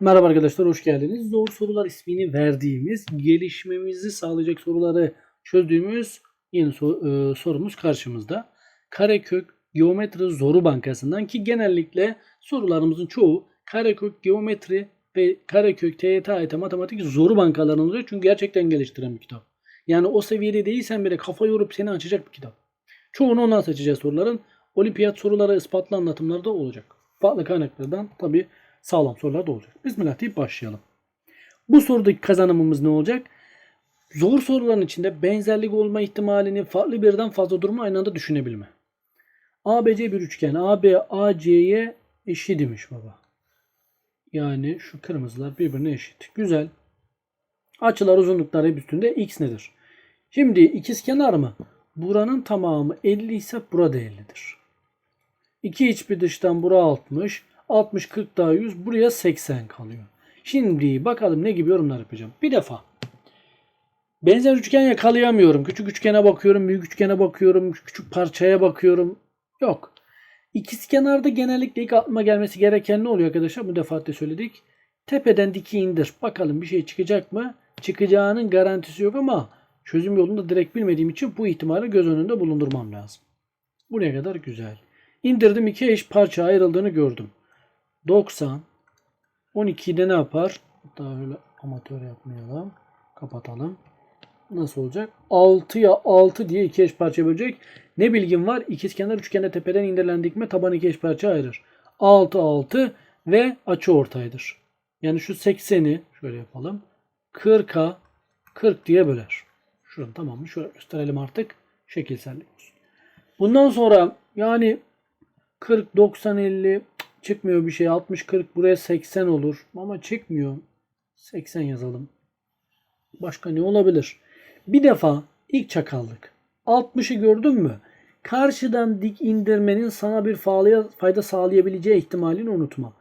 Merhaba arkadaşlar hoş geldiniz. Zor sorular ismini verdiğimiz gelişmemizi sağlayacak soruları çözdüğümüz yeni so- e, sorumuz karşımızda. Karekök Geometri Zoru Bankası'ndan ki genellikle sorularımızın çoğu Karekök Geometri ve Karekök TYT AYT Matematik Zoru bankalarından oluyor. Çünkü gerçekten geliştiren bir kitap. Yani o seviyede değilsen bile kafa yorup seni açacak bir kitap. Çoğunu ondan seçeceğiz soruların. Olimpiyat soruları ispatlı anlatımları da olacak. Farklı kaynaklardan tabi sağlam sorular da olacak. Bismillah başlayalım. Bu sorudaki kazanımımız ne olacak? Zor soruların içinde benzerlik olma ihtimalini farklı birden fazla durumu aynı anda düşünebilme. ABC bir üçgen. AB AC'ye eşit imiş baba. Yani şu kırmızılar birbirine eşit. Güzel. Açılar uzunlukları hep üstünde x nedir? Şimdi ikizkenar mı? Buranın tamamı 50 ise burada 50'dir. 2 iç bir dıştan bura 60. 60 40 daha 100 buraya 80 kalıyor. Şimdi bakalım ne gibi yorumlar yapacağım. Bir defa benzer üçgen yakalayamıyorum. Küçük üçgene bakıyorum, büyük üçgene bakıyorum, küçük parçaya bakıyorum. Yok. İkizkenarda genellikle ilk aklıma gelmesi gereken ne oluyor arkadaşlar? Bu defaatle söyledik. Tepeden diki indir. Bakalım bir şey çıkacak mı? Çıkacağının garantisi yok ama çözüm yolunu da direkt bilmediğim için bu ihtimali göz önünde bulundurmam lazım. Buraya kadar güzel. İndirdim iki eş parça ayrıldığını gördüm. 90 12'de ne yapar? Daha öyle amatör yapmayalım. Kapatalım. Nasıl olacak? 6'ya 6 diye iki eş parça bölecek. Ne bilgim var? İkizkenar üçgende tepeden indirilen dikme taban iki eş parça ayırır. 6 6 ve açı ortaydır. Yani şu 80'i şöyle yapalım. 40'a 40 diye böler. Şuranın tamamını şöyle gösterelim artık. Şekilsellik olsun. Bundan sonra yani 40, 90, 50 çıkmıyor bir şey. 60, 40 buraya 80 olur. Ama çıkmıyor. 80 yazalım. Başka ne olabilir? Bir defa ilk çakallık. 60'ı gördün mü? Karşıdan dik indirmenin sana bir fayda, sağlayabileceği ihtimalini unutma.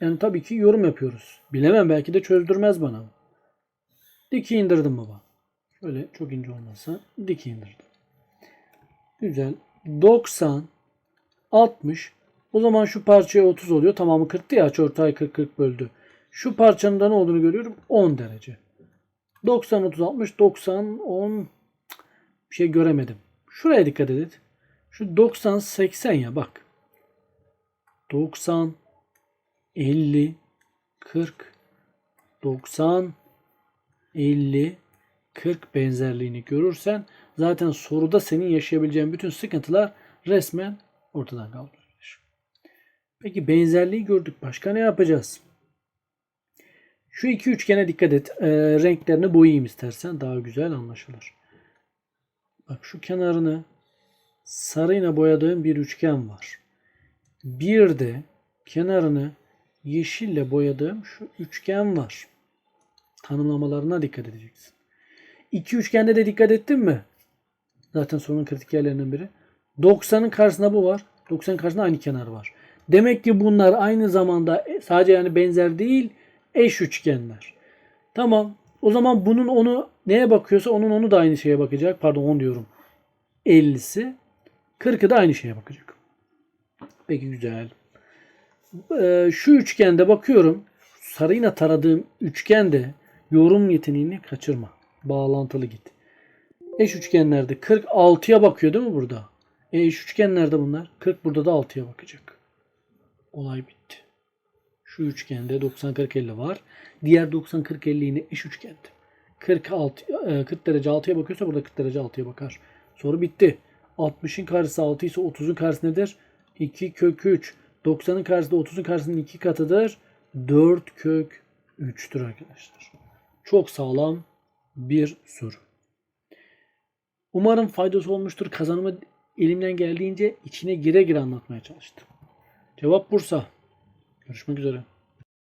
Yani tabii ki yorum yapıyoruz. Bilemem belki de çözdürmez bana. Diki indirdim baba. Şöyle çok ince olmasa diki indirdim. Güzel. 90 60 o zaman şu parçaya 30 oluyor. Tamamı 40'tı ya. Açıortay 40 40 böldü. Şu parçanın da ne olduğunu görüyorum. 10 derece. 90 30 60 90 10 bir şey göremedim. Şuraya dikkat edin. Şu 90 80 ya bak. 90 50 40 90 50 40 benzerliğini görürsen zaten soruda senin yaşayabileceğin bütün sıkıntılar resmen ortadan kaldırılır. Peki benzerliği gördük. Başka ne yapacağız? Şu iki üçgene dikkat et. Ee, renklerini boyayayım istersen daha güzel anlaşılır. Bak şu kenarını sarıyla boyadığım bir üçgen var. Bir de kenarını yeşille boyadığım şu üçgen var. Tanımlamalarına dikkat edeceksin. İki üçgende de dikkat ettin mi? Zaten sorunun kritik yerlerinden biri. 90'ın karşısında bu var. 90'ın karşısında aynı kenar var. Demek ki bunlar aynı zamanda sadece yani benzer değil eş üçgenler. Tamam. O zaman bunun onu neye bakıyorsa onun onu da aynı şeye bakacak. Pardon 10 diyorum. 50'si 40'ı da aynı şeye bakacak. Peki güzel. Ee, şu üçgende bakıyorum. Sarıyla taradığım üçgende yorum yeteneğini kaçırma. Bağlantılı git. Eş üçgenlerde 46'ya bakıyor değil mi burada? E eş üçgenlerde bunlar. 40 burada da 6'ya bakacak. Olay bitti. Şu üçgende 90 40 50 var. Diğer 90 40 50 yine eş üçgende. 46 e, 40 derece 6'ya bakıyorsa burada 40 derece 6'ya bakar. Soru bitti. 60'ın karşısı 6 ise 30'un karşısı nedir? 2 kök 3. 90'ın karşısı da 30'un karşısının 2 katıdır. 4 kök 3'tür arkadaşlar. Çok sağlam bir soru. Umarım faydası olmuştur. Kazanımı elimden geldiğince içine gire gire anlatmaya çalıştım. Cevap Bursa. Görüşmek üzere.